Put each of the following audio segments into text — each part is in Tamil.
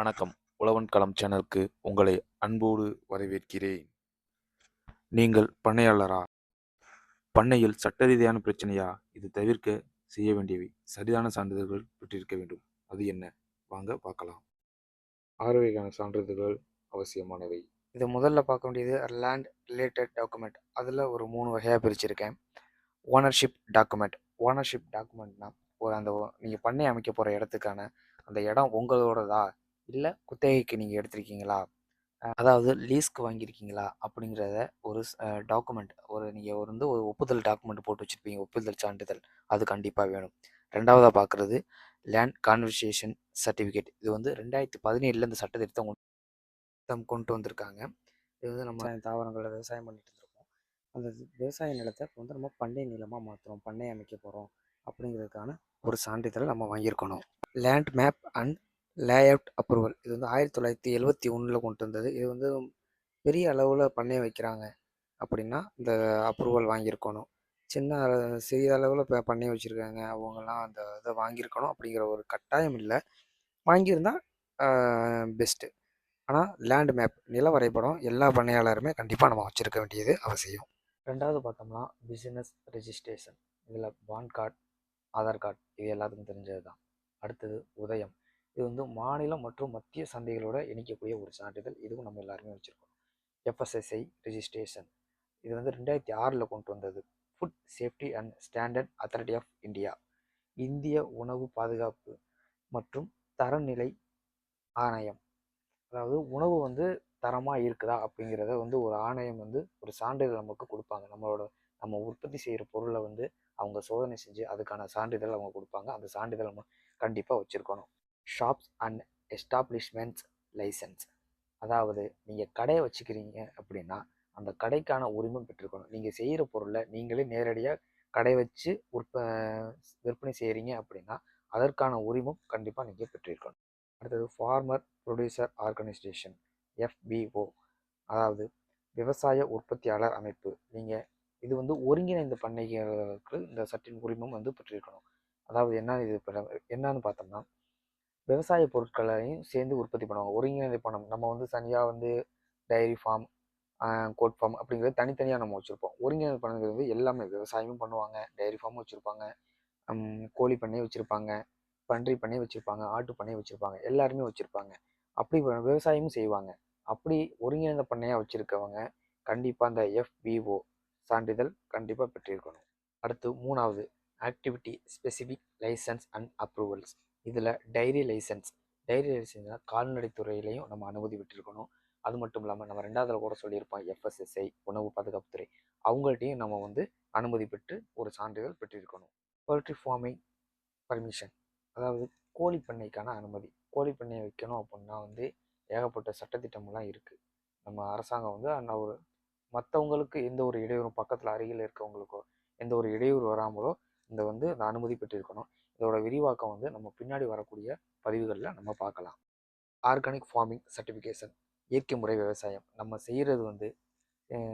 வணக்கம். உழவன் களம் சேனலுக்கு உங்களை அன்போடு வரவேற்கிறேன். நீங்கள் பண்ணையாளரா? பண்ணையில் சட்ட ரீதியான பிரச்சனையா? இது தவிர்க்க செய்ய வேண்டியவை சரியான சான்றிதழ்கள் பெற்றிருக்க வேண்டும். அது என்ன? வாங்க பார்க்கலாம். ஆறு சான்றிதழ்கள் அவசியமானவை. இது முதல்ல பார்க்க வேண்டியது லேண்ட் ரிலேட்டட் டாக்குமெண்ட் அதில் ஒரு மூணு வகையாக பிரிச்சிருக்கேன். ஓனர்ஷிப் டாக்குமெண்ட் ஓனர்ஷிப் டாக்குமெண்ட்னா ஒரு அந்த நீங்கள் பண்ணை அமைக்க போகிற இடத்துக்கான அந்த இடம் உங்களோடதா? இல்லை குத்தகைக்கு நீங்கள் எடுத்திருக்கீங்களா? அதாவது லீஸ்க்கு வாங்கியிருக்கீங்களா? அப்படிங்கிறத ஒரு டாக்குமெண்ட் ஒரு நீங்கள் ஒரு வந்து ஒரு ஒப்புதல் டாக்குமெண்ட் போட்டு வச்சுருப்பீங்க ஒப்புதல் சான்றிதழ். அது கண்டிப்பாக வேணும். ரெண்டாவதாக பார்க்குறது லேண்ட் கான்வர்சேஷன் சர்டிஃபிகேட். இது வந்து ரெண்டாயிரத்தி பதினேழில் இந்த சட்டத்திருத்தம் கொண்டு கொண்டு வந்திருக்காங்க. இது வந்து நம்ம தாவரங்களை விவசாயம் பண்ணிட்டு இருந்திருக்கோம் அந்த விவசாய நிலத்தை இப்போ வந்து நம்ம பண்ணை நிலமாக மாற்றுறோம் பண்ணை அமைக்க போகிறோம் அப்படிங்கிறதுக்கான ஒரு சான்றிதழ் நம்ம வாங்கியிருக்கணும். Land map and layout approval. இது வந்து ஆயிரத்தி தொள்ளாயிரத்தி எழுவத்தி ஒன்றில் கொண்டு வந்தது. இது வந்து பெரிய அளவில் பண்ணை வைக்கிறாங்க. அப்படின்னா இந்த அப்ரூவல் வாங்கியிருக்கணும். சின்ன சிறிய அளவில் இப்போ பண்ணி வச்சுருக்காங்க. அவங்கெல்லாம் அந்த இதை வாங்கியிருக்கணும் அப்படிங்கிற ஒரு கட்டாயம் இல்லை. வாங்கியிருந்தால் பெஸ்ட்டு. ஆனால் லேண்ட் மேப் நில வரைபடம் எல்லா பண்ணையாளருமே கண்டிப்பாக நம்ம வச்சுருக்க வேண்டியது அவசியம். ரெண்டாவது பார்த்தோம்னா பிஸ்னஸ் ரெஜிஸ்ட்ரேஷன் இதில் பான் கார்டு ஆதார் கார்டு இது எல்லாத்துக்கும் தெரிஞ்சது தான் அடுத்தது உதயம். இது வந்து மாநிலம் மற்றும் மத்திய சந்தைகளோட இணைக்கக்கூடிய ஒரு சான்றிதழ். இதுவும் நம்ம எல்லாருமே வச்சுருக்கோம். எஃப்எஸ்எஸ்ஐ ரிஜிஸ்ட்ரேஷன் இது வந்து ரெண்டாயிரத்தி ஆறில் கொண்டு வந்தது. Food safety and standard authority of India இந்திய உணவு பாதுகாப்பு மற்றும் தரநிலை ஆணையம். அதாவது உணவு வந்து தரமாக இருக்குதா அப்படிங்கிறத வந்து ஒரு ஆணையம் வந்து ஒரு சான்றிதழ் நமக்கு கொடுப்பாங்க. நம்மளோட நம்ம உற்பத்தி செய்கிற பொருளை வந்து அவங்க சோதனை செஞ்சு அதுக்கான சான்றிதழ் அவங்க கொடுப்பாங்க. அந்த சான்றிதழ் நம்ம கண்டிப்பாக வச்சுருக்கணும். ஷாப்ஸ் அண்ட் எஸ்டாப்ளிஷ்மெண்ட்ஸ் லைசன்ஸ் அதாவது நீங்கள் கடையை வச்சுக்கிறீங்க அப்படின்னா அந்த கடைக்கான உரிமம் பெற்றுக்கணும். நீங்கள் செய்கிற பொருளை நீங்களே நேரடியாக கடை வச்சு உற்ப விற்பனை செய்கிறீங்க அப்படின்னா அதற்கான உரிமம் கண்டிப்பாக நீங்கள் பெற்றிருக்கணும். அடுத்தது ஃபார்மர் ப்ரொடியூசர் ஆர்கனைசேஷன் எஃபிஓ அதாவது விவசாய உற்பத்தியாளர் அமைப்பு. நீங்கள் இது வந்து ஒருங்கிணைந்த பண்ணைகளுக்கு இந்த சட்டின் உரிமம் வந்து பெற்றிருக்கணும். அதாவது என்ன இது என்னன்னு பார்த்தோம்னா விவசாய பொருட்களையும் சேர்ந்து உற்பத்தி பண்ணுவாங்க. ஒருங்கிணைந்த பணம். நம்ம வந்து தனியாக வந்து டைரி ஃபார்ம் கோட் ஃபார்ம் அப்படிங்கிறது தனித்தனியாக நம்ம வச்சுருப்போம். ஒருங்கிணைந்த பணங்கிறது எல்லாமே விவசாயமும் பண்ணுவாங்க டைரி ஃபார்மும் வச்சுருப்பாங்க கோழி பண்ணையும் வச்சுருப்பாங்க பன்றி பண்ணை வச்சுருப்பாங்க ஆட்டு பண்ணை வச்சுருப்பாங்க. எல்லாருமே வச்சுருப்பாங்க. அப்படி விவசாயமும் செய்வாங்க. அப்படி ஒருங்கிணைந்த பண்ணையாக வச்சுருக்கவங்க கண்டிப்பாக அந்த எஃபிஓ சான்றிதழ் கண்டிப்பாக பெற்றிருக்கணும். அடுத்து மூணாவது activity specific license and approvals இதில் டைரி லைசன்ஸ். டைரி லைசன்ஸ்னால் கால்நடை துறையிலையும் நம்ம அனுமதி விட்டுருக்கணும். அது மட்டும் இல்லாமல் நம்ம ரெண்டாவதுல கூட சொல்லியிருப்போம் எஃப்எஸ்எஸ்ஐ உணவு பாதுகாப்புத்துறை அவங்கள்ட்டையும் நம்ம வந்து அனுமதி பெற்று ஒரு சான்றிதழ் பெற்றிருக்கணும். போல்ட்ரி ஃபார்மிங் பர்மிஷன் அதாவது கோழி பண்ணைக்கான அனுமதி. கோழி பண்ணையை வைக்கணும் அப்படின்னா வந்து ஏகப்பட்ட சட்டத்திட்டமெல்லாம் இருக்குது நம்ம அரசாங்கம் வந்து அந்த ஒரு மற்றவங்களுக்கு எந்த ஒரு இடையூறும் பக்கத்தில் அருகில் இருக்கவங்களுக்கோ எந்த ஒரு இடையூறு வராமலோ இந்த வந்து அந்த அனுமதி பெற்றிருக்கணும். விரிவாக்கம் வந்து நம்ம பின்னாடி வரக்கூடிய பதிவுகளில் நம்ம பார்க்கலாம். ஆர்கானிக் ஃபார்மிங் சர்டிஃபிகேஷன் இயற்கை முறை விவசாயம். நம்ம செய்கிறது வந்து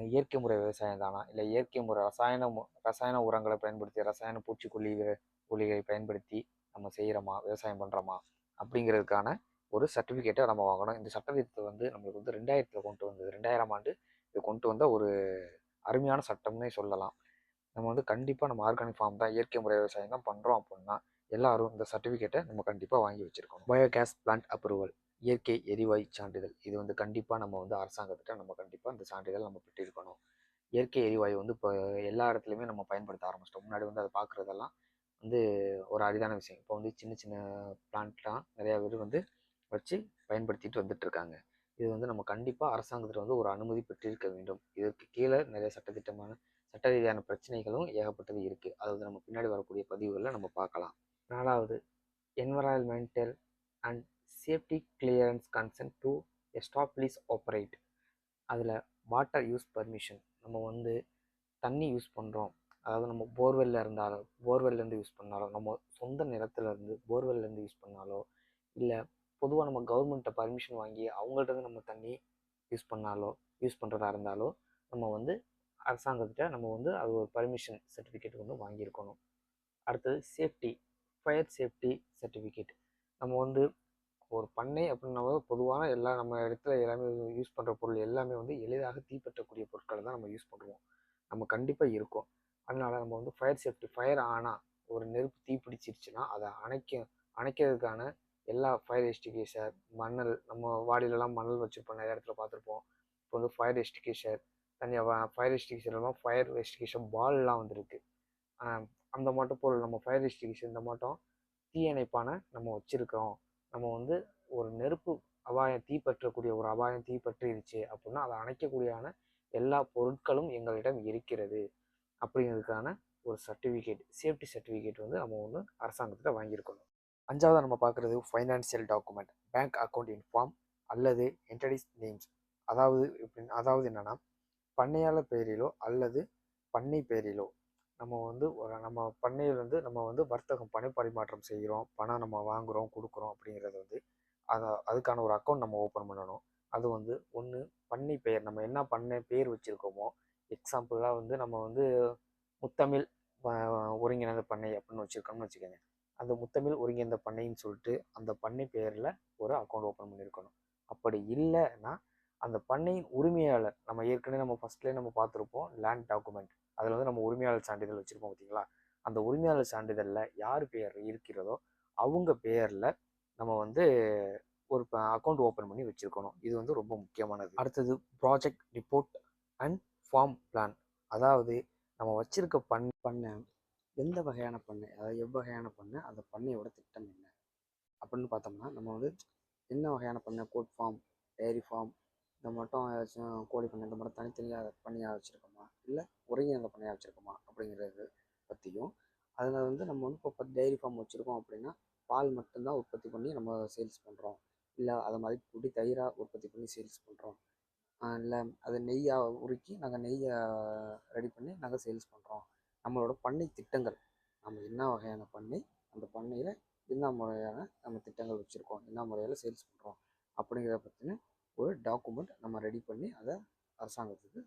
இயற்கை முறை விவசாயம் தானா? இல்லை இயற்கை முறை ரசாயன மு- ரசாயன உரங்களை பயன்படுத்தி ரசாயன பூச்சிக்கொல்லி ஒலிகளை பயன்படுத்தி நம்ம செய்கிறோமா விவசாயம் பண்ணுறோமா அப்படிங்கிறதுக்கான ஒரு சர்டிஃபிகேட்டை நம்ம வாங்கணும். இந்த சட்டத்திட்டத்தை வந்து நம்மளுக்கு வந்து ரெண்டாயிரத்தில் கொண்டு வந்தது. ரெண்டாயிரம் ஆண்டு இது கொண்டு வந்த ஒரு அருமையான சட்டம்னே சொல்லலாம். நம்ம வந்து கண்டிப்பாக நம்ம ஆர்கானிக் ஃபார்ம் தான் இயற்கை முறை விவசாயம் தான் பண்ணுறோம் அப்படின்னா எல்லாரும் இந்த சர்டிஃபிகேட்டை நம்ம கண்டிப்பாக வாங்கி வச்சுருக்கணும். பயோகேஸ் பிளான்ட் அப்ரூவல் இயற்கை எரிவாயு சான்றிதழ். இது வந்து கண்டிப்பாக நம்ம வந்து அரசாங்கத்திட்ட நம்ம கண்டிப்பாக இந்த சான்றிதழ் நம்ம பெற்றிருக்கணும். இயற்கை எரிவாயு வந்து இப்போ எல்லா இடத்துலையுமே நம்ம பயன்படுத்த ஆரம்பிச்சிட்டோம். முன்னாடி வந்து அதை பார்க்குறதெல்லாம் வந்து ஒரு அரிதான விஷயம். இப்போ வந்து சின்ன சின்ன பிளான்ட்லாம் நிறையா பேர் வந்து வச்சு பயன்படுத்திட்டு வந்துட்டுருக்காங்க இது வந்து நம்ம கண்டிப்பாக அரசாங்கத்தில் வந்து ஒரு அனுமதி பெற்றிருக்க வேண்டும். இதற்கு கீழே நிறைய சட்டத்திட்டமான சட்ட ரீதியான பிரச்சனைகளும் ஏகப்பட்டது இருக்குது அது வந்து நம்ம பின்னாடி வரக்கூடிய பதிவுகளில் நம்ம பார்க்கலாம். நாலாவது environmental and safety clearance consent to establish operate அதில் வாட்டர் யூஸ் பர்மிஷன் நம்ம வந்து தண்ணி யூஸ் பண்ணுறோம் அதாவது நம்ம போர்வெல்ல இருந்தாலும் போர்வெல்லேருந்து யூஸ் பண்ணாலோ நம்ம சொந்த நிலத்துலேருந்து போர்வெல்லேருந்து யூஸ் பண்ணாலோ இல்லை பொதுவாக நம்ம கவர்மெண்ட்டை பர்மிஷன் வாங்கி அவங்கள்ட்ட இருந்து நம்ம தண்ணி யூஸ் பண்ணாலோ யூஸ் பண்ணுறதா இருந்தாலோ நம்ம வந்து அரசாங்கத்திட்ட நம்ம வந்து அது ஒரு பர்மிஷன் சர்டிஃபிகேட் வந்து வாங்கியிருக்கணும். அடுத்தது சேஃப்டி ஃபயர் சேஃப்டி சர்டிஃபிகேட் நம்ம வந்து ஒரு பண்ணை அப்படின்னாவே பொதுவான எல்லா நம்ம இடத்துல எல்லாமே யூஸ் பண்ணுற பொருள் எல்லாமே வந்து எளிதாக தீப்பற்றக்கூடிய பொருட்களை தான் நம்ம யூஸ் பண்ணுவோம். நம்ம கண்டிப்பாக இருக்கும். அதனால நம்ம வந்து ஃபயர் சேஃப்டி ஃபயர் ஆனால் ஒரு நெருப்பு தீப்பிடிச்சிருச்சுன்னா அதை அணைக்க அணைக்கிறதுக்கான எல்லா ஃபயர் எஸ்டிகேஷர் மணல் நம்ம வாடியிலலாம் மணல் வச்சுருப்போம் நிறைய இடத்துல பார்த்துருப்போம். இப்போ வந்து ஃபயர் எஸ்டிகேஷர் தனியாக ஃபயர் எஸ்டிகேஷர்லாம் ஃபயர் எஸ்டிகேஷன் பால்லாம் வந்துருக்கு. அந்த மாட்டும் பொருள் நம்ம ஃபயர் எஸ்டிகேஷன் இந்த மட்டும் தீயணைப்பான நம்ம வச்சுருக்கிறோம் நம்ம வந்து ஒரு நெருப்பு அபாயம் தீப்பற்றக்கூடிய ஒரு அபாயம் தீப்பற்றிருச்சு அப்படின்னா அதை அணைக்கக்கூடியான எல்லா பொருட்களும் எங்களிடம் இருக்கிறது அப்படிங்கிறதுக்கான ஒரு சர்டிஃபிகேட் சேஃப்டி சர்டிஃபிகேட் வந்து நம்ம ஒன்று அரசாங்கத்தில் வாங்கியிருக்கணும். அஞ்சாவது நம்ம பார்க்குறது financial document bank account inform அல்லது என்டடிஸ் நேம்ஸ் அதாவது அதாவது என்னென்னா பண்ணையாளர் பெயரிலோ அல்லது பண்ணை பெயரிலோ நம்ம வந்து நம்ம பண்ணையில் வந்து நம்ம வந்து வர்த்தகம் பண பரிமாற்றம் செய்கிறோம் பணம் நம்ம வாங்குகிறோம் கொடுக்குறோம் அப்படிங்கிறது வந்து அதை அதுக்கான ஒரு அக்கௌண்ட் நம்ம ஓப்பன் பண்ணணும். அது வந்து ஒன்று பண்ணை பெயர். நம்ம என்ன பண்ணை பேர் வச்சுருக்கோமோ எக்ஸாம்பிளாக வந்து நம்ம வந்து முத்தமிழ் ஒருங்கிணைந்த பண்ணை அப்படின்னு வச்சுருக்கோம்னு வச்சுக்கோங்க. அந்த முத்தமிழ் ஒருங்கிணைந்த பண்ணைன்னு சொல்லிட்டு அந்த பண்ணை பெயரில் ஒரு அக்கௌண்ட் ஓப்பன் பண்ணியிருக்கணும் அப்படி இல்லைன்னா அந்த பண்ணையின் உரிமையாளர் நம்ம ஏற்கனவே நம்ம ஃபஸ்ட்லேயே நம்ம பார்த்துருப்போம் லேண்ட் டாக்குமெண்ட் அதில் வந்து நம்ம உரிமையாளர் சான்றிதழ் வச்சுருப்போம் பார்த்தீங்களா அந்த உரிமையாளர் சான்றிதழில் யார் பேர் இருக்கிறதோ அவங்க பேரில் நம்ம வந்து ஒரு அக்கௌண்ட் ஓப்பன் பண்ணி வச்சுருக்கணும். இது வந்து ரொம்ப முக்கியமானது. அடுத்தது project report and farm plan அதாவது நம்ம வச்சுருக்க பண் பண்ணை எந்த வகையான பண்ணை அதாவது எவ்வகையான பண்ணை அந்த பண்ணையோட திட்டம் என்ன? அப்படின்னு பார்த்தோம்னா நம்ம வந்து என்ன வகையான பண்ணை கோட் ஃபார்ம் டைரி ஃபார்ம் இந்த மட்டும் ஏதாச்சும் கோழி பண்ணை இந்த மாதிரி தனித்தனியாக பண்ணையாக வச்சுருக்கோமா? இல்லை ஒருங்கிணைந்த பண்ணையாக வச்சுருக்கோமா? அப்படிங்கிறது பற்றியும் அதில் வந்து நம்ம வந்து இப்போ டெய்ரி ஃபார்ம் வச்சுருக்கோம் அப்படின்னா பால் மட்டும்தான் உற்பத்தி பண்ணி நம்ம சேல்ஸ் பண்ணுறோம் இல்லை அதை மாதிரி கூட்டி தயிராக உற்பத்தி பண்ணி சேல்ஸ் பண்ணுறோம் இல்லை அதை நெய்யாக உருக்கி நாங்கள் நெய்யை ரெடி பண்ணி நாங்கள் சேல்ஸ் பண்ணுறோம் நம்மளோட பண்ணை திட்டங்கள். நம்ம என்ன வகையான பண்ணை அந்த பண்ணையில் என்ன முறையான நம்ம திட்டங்கள் வச்சுருக்கோம் என்ன முறையில் சேல்ஸ் பண்ணுறோம் அப்படிங்கிறத பற்றின ஒரு டாக்குமெண்ட் நம்ம ரெடி பண்ணி அதை அரசாங்கத்துக்கு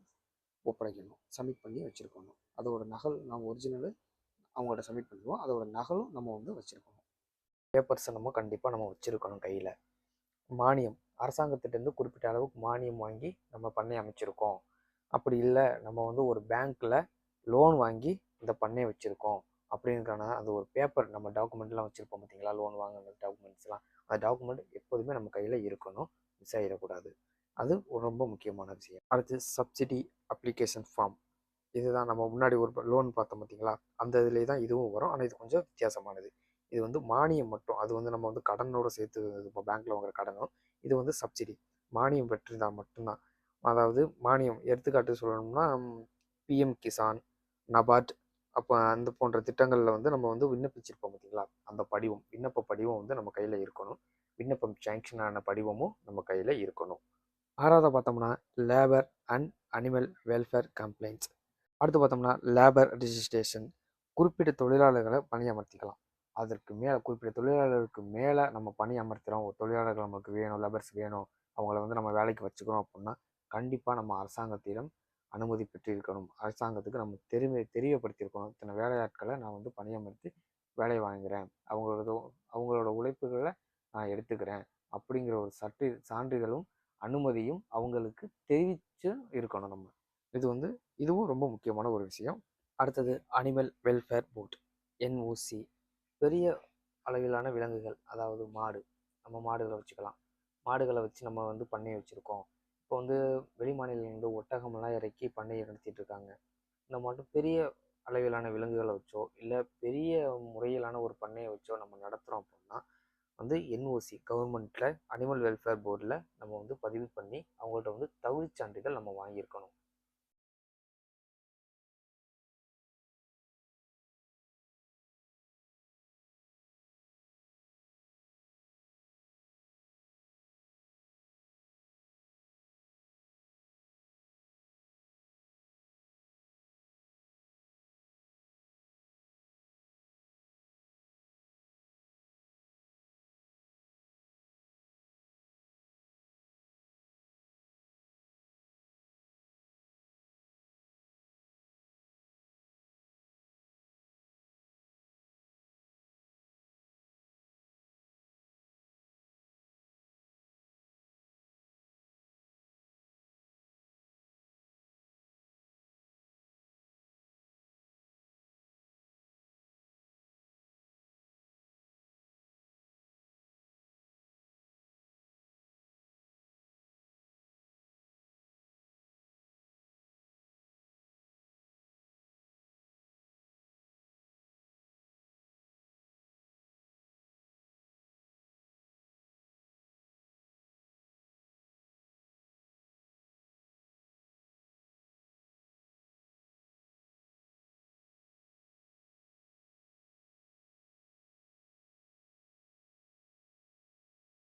ஒப்படைக்கணும். சப்மிட் பண்ணி வச்சுருக்கணும். அதோட நகல் நம்ம ஒரிஜினலு அவங்கள்ட்ட சப்மிட் பண்ணுவோம் அதோட நகலும் நம்ம வந்து வச்சுருக்கணும். பேப்பர்ஸை நம்ம கண்டிப்பாக நம்ம வச்சுருக்கணும் கையில். மானியம். அரசாங்கத்திட்டேருந்து குறிப்பிட்ட அளவுக்கு மானியம் வாங்கி நம்ம பண்ணை அமைச்சிருக்கோம். அப்படி இல்லை நம்ம வந்து ஒரு பேங்க்கில் லோன் வாங்கி இந்த பண்ணையை வச்சுருக்கோம். அப்படின்றனா அது ஒரு பேப்பர் நம்ம டாக்குமெண்ட்லாம் வச்சுருப்போம் பார்த்தீங்களா லோன் வாங்கின டாக்குமெண்ட்ஸ்லாம் அந்த டாக்குமெண்ட் எப்போதுமே நம்ம கையில் இருக்கணும். மிஸ் ஆகிடக்கூடாது அது ரொம்ப முக்கியமான விஷயம். அடுத்து சப்சிடி அப்ளிகேஷன் ஃபார்ம் இதுதான் நம்ம முன்னாடி ஒரு லோன் பார்த்தோம் பார்த்தீங்களா? அந்த இதுலேயே தான் இதுவும் வரும். ஆனால் இது கொஞ்சம் வித்தியாசமானது. இது வந்து மானியம் மட்டும். அது வந்து நம்ம வந்து கடனோடு சேர்த்து இப்போ பேங்க்கில் வாங்குற கடனும் இது வந்து சப்சிடி மானியம் பெற்றிருந்தால் மட்டும்தான். அதாவது மானியம் எடுத்துக்காட்டு சொல்லணும்னா பிஎம் கிசான் நபார்ட் அப்போ அந்த போன்ற திட்டங்களில் வந்து நம்ம வந்து விண்ணப்பிச்சிருப்போம் பார்த்தீங்களா? அந்த படிவம் விண்ணப்ப படிவம் வந்து நம்ம கையில் இருக்கணும். விண்ணப்பம் சாங்ஷன் ஆன படிவமும் நம்ம கையில் இருக்கணும். ஆறாவது பார்த்தோம்னா labour and animal welfare complaints அடுத்து பார்த்தோம்னா லேபர் ரிஜிஸ்ட்ரேஷன் குறிப்பிட்ட தொழிலாளர்களை பணியமர்த்திக்கலாம். அதற்கு மேலே குறிப்பிட்ட தொழிலாளருக்கு மேலே நம்ம பணி அமர்த்துகிறோம் ஒரு தொழிலாளர்கள் நமக்கு வேணும் லேபர்ஸ் வேணும் அவங்கள வந்து நம்ம வேலைக்கு வச்சுக்கிறோம் அப்படின்னா கண்டிப்பாக நம்ம அரசாங்கத்திடம் அனுமதி பெற்றிருக்கணும். அரசாங்கத்துக்கு நம்ம தெரிமை தெரியப்படுத்தியிருக்கணும். இத்தனை வேலையாட்களை நான் வந்து பணியமர்த்தி வேலை வாங்குகிறேன் அவங்களோட அவங்களோட உழைப்புகளை நான் எடுத்துக்கிறேன். அப்படிங்கிற ஒரு சற்று சான்றிதழும் அனுமதியும் அவங்களுக்கு தெரிவித்து இருக்கணும் நம்ம. இது வந்து இதுவும் ரொம்ப முக்கியமான ஒரு விஷயம். அடுத்தது அனிமல் வெல்ஃபேர் போர்ட் என்ஓசி பெரிய அளவிலான விலங்குகள் அதாவது மாடு நம்ம மாடுகளை வச்சுக்கலாம். மாடுகளை வச்சு நம்ம வந்து பண்ணை வச்சுருக்கோம். இப்போ வந்து வெளி மாநிலங்கள்லேருந்து ஒட்டகமெல்லாம் இறக்கி பண்ணையை நடத்திட்டு இருக்காங்க. இந்த மட்டும் பெரிய அளவிலான விலங்குகளை வச்சோ இல்லை பெரிய முறையிலான ஒரு பண்ணையை வச்சோ நம்ம நடத்துகிறோம் அப்படின்னா வந்து என்ஓசி கவர்மெண்ட்டில் அனிமல் வெல்ஃபேர் போர்டில் நம்ம வந்து பதிவு பண்ணி அவங்கள்ட்ட வந்து தகுதிச் சான்றிதழ் நம்ம வாங்கியிருக்கணும்.